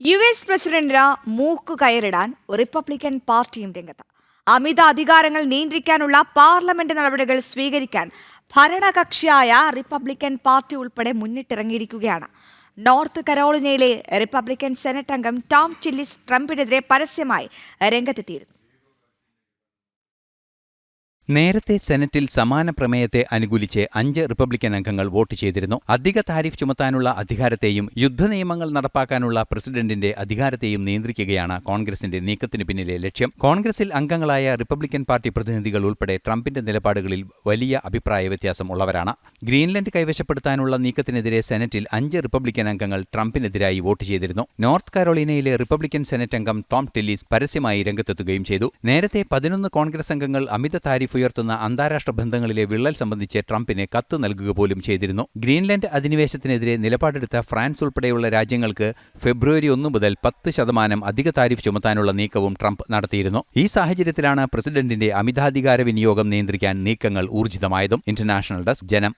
U S പ്രസിഡന്റിന് മൂക്കു കയറിടാൻ Republican പാർട്ടിയും രംഗത്ത്. അമിത അധികാരങ്ങൾ നിയന്ത്രിക്കാനുള്ള പാർലമെന്റ് നടപടികൾ സ്വീകരിക്കാൻ ഭരണകക്ഷിയായ റിപ്പബ്ലിക്കൻ പാർട്ടി ഉൾപ്പെടെ മുന്നിട്ടിറങ്ങിയിരിക്കുകയാണ്. നോർത്ത് കരോളിനയിലെ റിപ്പബ്ലിക്കൻ സെനറ്റ് അംഗം ടോം ചില്ലിസ് ട്രംപിനെതിരെ പരസ്യമായി രംഗത്തെത്തിയിരുന്നു. നേരത്തെ സെനറ്റിൽ സമാന പ്രമേയത്തെ അനുകൂലിച്ച് അഞ്ച് റിപ്പബ്ലിക്കൻ അംഗങ്ങൾ വോട്ട് ചെയ്തിരുന്നു. അധിക താരിഫ് ചുമത്താനുള്ള അധികാരത്തെയും യുദ്ധ നിയമങ്ങൾ നടപ്പാക്കാനുള്ള പ്രസിഡന്റിന്റെ അധികാരത്തെയും നിയന്ത്രിക്കുകയാണ് കോൺഗ്രസിന്റെ നീക്കത്തിന് പിന്നിലെ ലക്ഷ്യം. കോൺഗ്രസിൽ അംഗങ്ങളായ റിപ്പബ്ലിക്കൻ പാർട്ടി പ്രതിനിധികൾ ഉൾപ്പെടെ ട്രംപിന്റെ നിലപാടുകളിൽ വലിയ അഭിപ്രായ വ്യത്യാസം ഉള്ളവരാണ്. ഗ്രീൻലൻഡ് കൈവശപ്പെടുത്താനുള്ള നീക്കത്തിനെതിരെ സെനറ്റിൽ അഞ്ച് റിപ്പബ്ലിക്കൻ അംഗങ്ങൾ ട്രംപിനെതിരായി വോട്ട് ചെയ്തിരുന്നു. നോർത്ത് കരോളിനയിലെ റിപ്പബ്ലിക്കൻ സെനറ്റ് അംഗം ടോം ടെല്ലീസ് പരസ്യമായി രംഗത്തെത്തുകയും ചെയ്തു. നേരത്തെ പതിനൊന്ന് കോൺഗ്രസ് അംഗങ്ങൾ അമിത താരിഫ് ഉയർത്തുന്ന അന്താരാഷ്ട്ര ബന്ധങ്ങളിലെ വിള്ളൽ സംബന്ധിച്ച് ട്രംപിന് കത്ത് നൽകുക പോലും ചെയ്തിരുന്നു. ഗ്രീൻലാൻഡ് അധിനിവേശത്തിനെതിരെ നിലപാടെടുത്ത ഫ്രാൻസ് ഉൾപ്പെടെയുള്ള രാജ്യങ്ങൾക്ക് ഫെബ്രുവരി ഒന്ന് മുതൽ പത്ത് ശതമാനം അധിക താരിഫ് ചുമത്താനുള്ള നീക്കവും ട്രംപ് നടത്തിയിരുന്നു. ഈ സാഹചര്യത്തിലാണ് പ്രസിഡന്റിന്റെ അമിതാധികാര വിനിയോഗം നിയന്ത്രിക്കാൻ നീക്കങ്ങൾ ഊർജിതമായതും. ഇന്റർനാഷണൽ ഡെസ്ക് ജനം.